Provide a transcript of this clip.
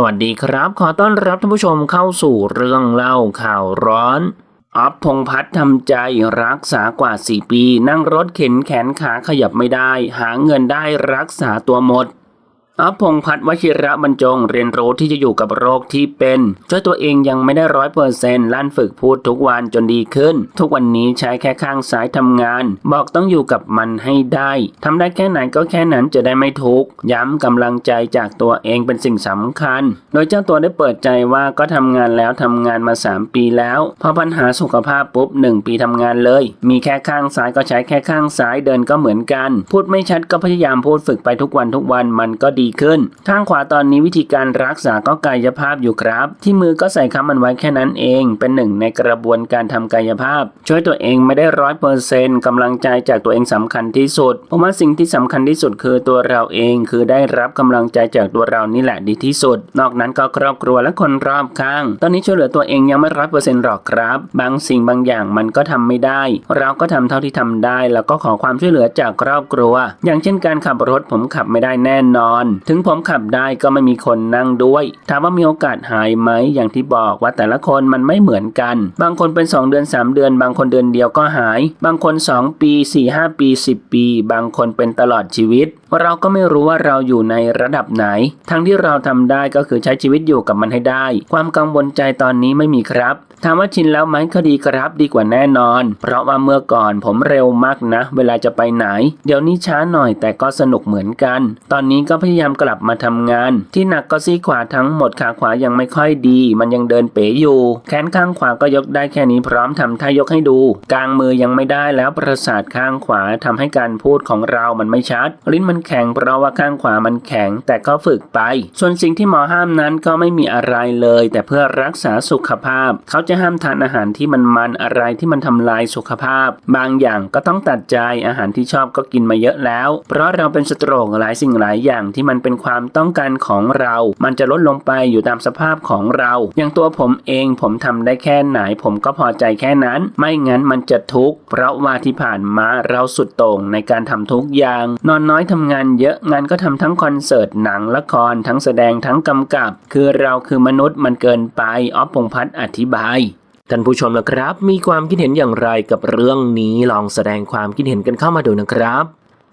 สวัสดีครับ ขอต้อนรับท่านผู้ชมเข้าสู่เรื่องเล่าข่าวร้อนออฟพงษ์พัฒน์ทำใจรักษากว่า 4 ปี นั่งรถเข็นแขนขาขยับไม่ได้ หาเงินได้รักษาตัวหมด อภพงษ์พัฒน์วชิระบรรจงเรียนรู้ที่จะอยู่กับโรคที่เป็นช่วยตัวเองยังไม่ได้ร้อยเปอร์เซนต์ลั่นฝึกพูดทุกวันจนดีขึ้น ทุกวันนี้ใช้แค่ข้างซ้ายทำงาน บอกต้องอยู่กับมันให้ได้ทำได้แค่ไหนก็แค่นั้นจะได้ไม่ทุกข์ย้ำกำลังใจจากตัวเองเป็นสิ่งสำคัญ โดยเจ้าตัวได้เปิดใจว่าก็ทำงานแล้วทำงานมา 3 ปีแล้วพอปัญหาสุขภาพปุ๊บ 1 ปีทำงานเลย มีแค่ข้างซ้ายก็ใช้แค่ข้างซ้ายเดินก็เหมือนกัน พูดไม่ชัดก็พยายามพูดฝึกไปทุกวันทุกวันมันก็ดีขึ้น ข้างขวาตอนนี้วิธีการรักษาก็กายภาพอยู่ครับ ที่มือก็ใส่ค้ำมันไว้แค่นั้นเอง เป็นหนึ่งในกระบวนการทำกายภาพ ช่วยตัวเองไม่ได้ร้อยเปอร์เซนต์กำลังใจจากตัวเองสำคัญที่สุดผมว่าสิ่งที่สำคัญที่สุดคือตัวเราเอง คือได้รับกำลังใจจากตัวเรานี่แหละดีที่สุด นอกนั้นก็ครอบครัวและคนรอบข้าง ตอนนี้ช่วยเหลือตัวเองยังไม่ร้อยเปอร์เซ็นต์หรอกครับ บางสิ่งบางอย่างมันก็ทำไม่ได้ เราก็ทำเท่าที่ทำได้ แล้วก็ขอความช่วยเหลือจากครอบครัว อย่างเช่นการขับรถผมขับไม่ได้แน่นอนถึงผมขับได้ก็ไม่มีคนนั่งด้วย ถามว่ามีโอกาสหายไหมอย่างที่บอกว่าแต่ละคนมันไม่เหมือนกัน บางคนเป็น 2 เดือน 3 เดือน บางคนเดือนเดียวก็หาย บางคน 2 ปี 4 5 ปี 10 ปี บางคนเป็นตลอดชีวิต เราก็ไม่รู้ว่าเราอยู่ในระดับไหน ทั้งที่เราทำได้ก็คือใช้ชีวิตอยู่กับมันให้ได้ ความกังวลใจตอนนี้ไม่มีครับถามว่าชินแล้วไหมก็ดีครับดีกว่าแน่นอน เพราะว่าเมื่อก่อนผมเร็วมากนะ เวลาจะไปไหน เดี๋ยวนี้ช้าหน่อยแต่ก็สนุกเหมือนกัน ตอนนี้ก็พยายามกลับมาทำงาน ที่หนักก็ซี่ขวาทั้งหมดขาขวายังไม่ค่อยดี มันยังเดินเป๋อยู่ แขนข้างขวาก็ยกได้แค่นี้พร้อมทำท่ายกให้ดู กลางมือยังไม่ได้แล้วประสาทข้างขวาทำให้การพูดของเรามันไม่ชัด ลิ้นมันแข็งเพราะว่าข้างขวามันแข็งแต่ก็ฝึกไป ส่วนสิ่งที่หมอห้ามนั้นก็ไม่มีอะไรเลย แต่เพื่อรักษาสุขภาพ เขาจะห้ามทานอาหารที่มันมันอะไรที่มันทำลายสุขภาพ บางอย่างก็ต้องตัดใจอาหารที่ชอบก็กินมาเยอะแล้ว เพราะเราเป็นสโตรกหลายสิ่งหลายอย่างที่มันเป็นความต้องการของเรา มันจะลดลงไปอยู่ตามสภาพของเรา อย่างตัวผมเองผมทำได้แค่ไหน ผมก็พอใจแค่นั้น ไม่งั้นมันจะทุกข์ เพราะว่าที่ผ่านมาเราสุดโต่งในการทำทุกอย่าง นอนน้อยทำงานเยอะ งานก็ทำทั้งคอนเสิร์ต หนัง ละคร ทั้งแสดง ทั้งกำกับ คือเราคือมนุษย์มันเกินไป ออฟพงพัฒน์อธิบายท่านผู้ชมนะครับ มีความคิดเห็นอย่างไรกับเรื่องนี้ ลองแสดงความคิดเห็นกันเข้ามาดูนะครับ